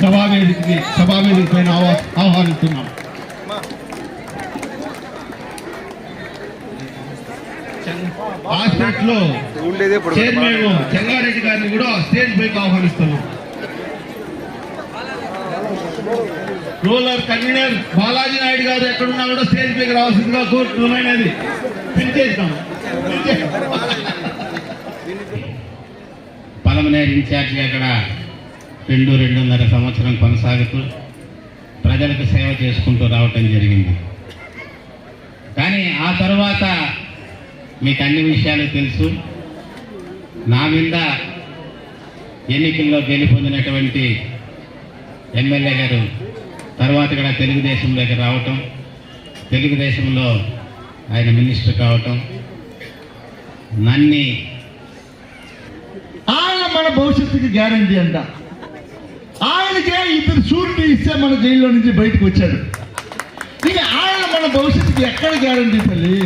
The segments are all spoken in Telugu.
సభావేదికకి సభావేదిక పైన ఆహ్వా- ఆహ్వానిస్తున్నాం. ఉండేదే ఇప్పుడు చైర్మన్ చెంగారెడ్డి గారిని కూడా స్టేజ్ పైకి ఆహ్వానిస్తున్నాం. రూరల్ కన్వీనర్ బాలాజీ నాయుడు గారు ఎక్కడున్నా కూడా స్టేజ్ పైకి రావాల్సిందిగా కోరుతున్నది పిలిచేస్తాం పలమనేరు ఇన్ఛార్జిగా ఇక్కడ రెండు రెండున్నర సంవత్సరం కొనసాగుతూ ప్రజలకు సేవ చేసుకుంటూ రావటం జరిగింది. కానీ ఆ తర్వాత మీకు అన్ని విషయాలు తెలుసు. నా మీద ఎన్నికల్లో గెలుపొందినటువంటి ఎమ్మెల్యే గారు తర్వాత కూడా తెలుగుదేశంలోకి రావటం తెలుగుదేశంలో ఆయన మినిస్టర్ కావటం. నన్ని ఆయన మన భవిష్యత్తుకి గ్యారంటీ అంట. ఆయనకే ఇద్దరు షూరిటీ ఇస్తే మన జైల్లో నుంచి బయటకు వచ్చాడు. ఇక ఆయన మన భవిష్యత్తుకి ఎక్కడ గ్యారంటీ తల్లి?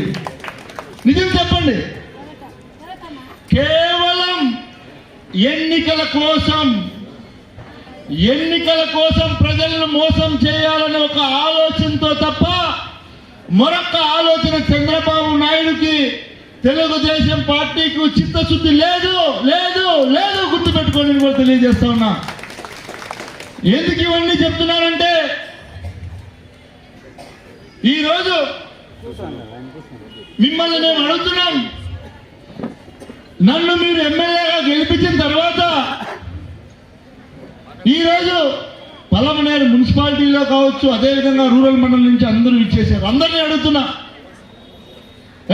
నిజం చెప్పండి. కేవలం ఎన్నికల కోసం ఎన్నికల కోసం ప్రజలను మోసం చేయాలనే ఒక ఆలోచనతో తప్ప మరొక ఆలోచన చంద్రబాబు నాయుడుకి తెలుగుదేశం పార్టీకి చిత్తశుద్ధి లేదు లేదు లేదు గుర్తుపెట్టుకోండి కూడా తెలియజేస్తా ఉన్నా. ఎందుకు ఇవన్నీ చెప్తున్నానంటే ఈరోజు మిమ్మల్ని నేను అడుగుతున్నాం. నన్ను మీరు ఎమ్మెల్యేగా గెలిపించిన తర్వాత ఈరోజు పలమనేరు మున్సిపాలిటీలో కావచ్చు అదేవిధంగా రూరల్ మండలం నుంచి అందరూ ఇచ్చేశారు అందరినీ అడుగుతున్నా.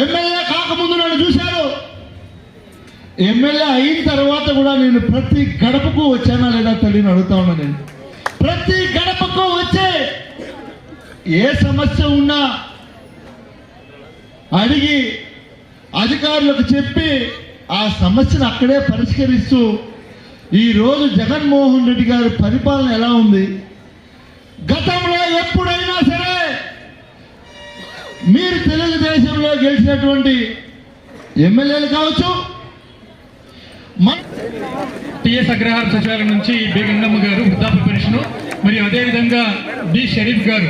ఎమ్మెల్యే కాకముందు నన్ను చూశారు. ఎమ్మెల్యే అయిన తర్వాత కూడా నేను ప్రతి గడపకు వచ్చానా లేదా తల్లిని అడుగుతా ఉన్నా నేను. ప్రతి గడపకు వచ్చే ఏ సమస్య ఉన్నా అడిగి అధికారులకు చెప్పి ఆ సమస్యను అక్కడే పరిష్కరిస్తూ ఈరోజు జగన్మోహన్ రెడ్డి గారి పరిపాలన ఎలా ఉంది? గతంలో ఎప్పుడైనా సరే మీరు తెలుగుదేశంలో గెలిచినటువంటి ఎమ్మెల్యేలు కావచ్చు మన టిఎస్ అగ్రహార సచివాలయం నుంచి బి గారు వృద్ధాప్య పెన్షన్ మరియు అదేవిధంగా డి షరీఫ్ గారు.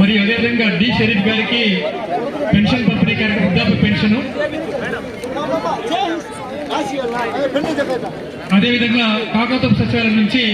మరియు అదేవిధంగా డి షరీఫ్ గారికి పెన్షన్ పంపిణీ కార్యక్రమం వృద్ధాప్య పెన్షన్. అదేవిధంగా కాకతపు సచివాలయం నుంచి